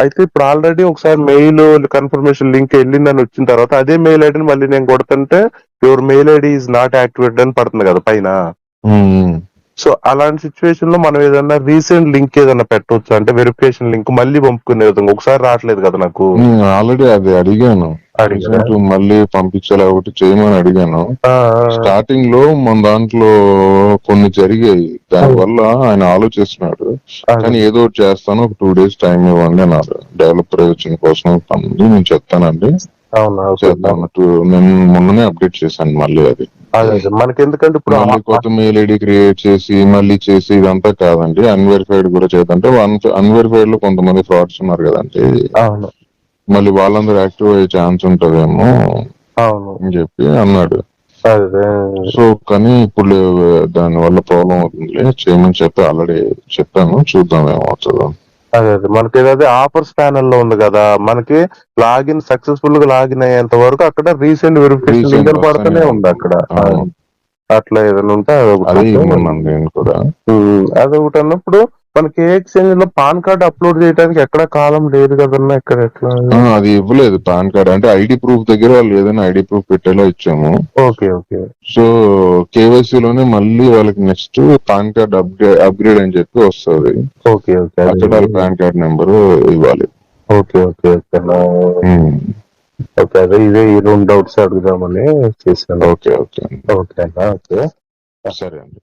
అయితే ఇప్పుడు ఆల్రెడీ ఒకసారి మెయిల్ కన్ఫర్మేషన్ లింక్ వెళ్ళిందని వచ్చిన తర్వాత అదే మెయిల్ ఐడిని మళ్ళీ నేను కొడుతుంటే your mail ID is not activated అని పడుతుంది కదా పైన. సో అలాంటి సిచ్యువేషన్లో మనం ఏదన్నా రీసెంట్ లింక్ ఏదన్నా పెట్టవచ్చు అంటే వెరిఫికేషన్ లింక్ మళ్ళీ పంపుకునే విధంగా. ఒకసారి రావట్లేదు కదా నాకు. ఆల్రెడీ అది అడిగాను. అడిగారా? మళ్ళీ పంపించాలి ఒకటి చేయమని అడిగాను. స్టార్టింగ్లో మన దాంట్లో కొన్ని జరిగాయి. దానివల్ల ఆయన ఆలోచిస్తున్నాడు. కానీ ఏదో ఒకటి చేస్తాను ఒక టూ డేస్ టైం ఇవ్వండి అన్నారు డెవలపర్ వచ్చిన కోసం నేను చెప్తానండి. నేను మొన్ననే అప్డేట్ చేశాను మళ్ళీ అది. మనకి ఎందుకంటే ఇప్పుడు కొత్త మెయిల్ ఐడి క్రియేట్ చేసి మళ్ళీ చేసి ఇదంతా కాదండి. అన్వెరిఫైడ్ కూడా చేద్దంటే అన్వెరిఫైడ్లో కొంతమంది ఫ్రాడ్స్ ఉన్నారు కదండి. మళ్ళీ వాళ్ళందరూ యాక్టివ్ అయ్యే ఛాన్స్ ఉంటదేమో అవును. అని చెప్పి అన్నాడు. అదే. సో కానీ ఇప్పుడు దాని వల్ల ప్రాబ్లం అవుతుంది చేయమని చెప్పి ఆల్రెడీ చెప్పాను. చూద్దాం ఏమవుతుందో అదే అదే. మనకి ఏదైతే ఆఫర్స్ ప్యానల్లో ఉంది కదా మనకి లాగిన్ సక్సెస్ఫుల్గా లాగిన్ అయ్యేంత వరకు అక్కడ రీసెంట్ వెరిఫికేషన్ లింక్ పడుతూనే ఉంది. అక్కడ. అట్లా ఏదైనా ఉంటే అదే నేను కూడా. ఉమ్, అదొకటి అన్నప్పుడు మనకి ఏ ఎక్స్చేంజ్లో పాన్ కార్డ్ అప్లోడ్ చేయడానికి ఎక్కడ కాలం లేదు కదన్నా ఇక్కడ ఎట్లా? అది ఇవ్వలేదు పాన్ కార్డ్. అంటే ఐడి ప్రూఫ్ దగ్గర వాళ్ళు ఏదైనా ఐడి ప్రూఫ్ పెట్టేలా ఇచ్చాము. Okay okay. సో కేవైసీ లోనే మళ్ళీ వాళ్ళకి next PAN card upgrade upgrade అని చెప్పి వస్తుంది. Okay okay. అక్కడ వాళ్ళ పాన్ కార్డ్ నెంబర్ ఇవ్వాలి. Okay okay okay. ఉమ్. ఓకే అదే ఇదే ఈ రెండు డౌట్స్ అడుగుదామని చేశాను. Okay okay. ఓకే అన్నా ఓకే. సరే అండి.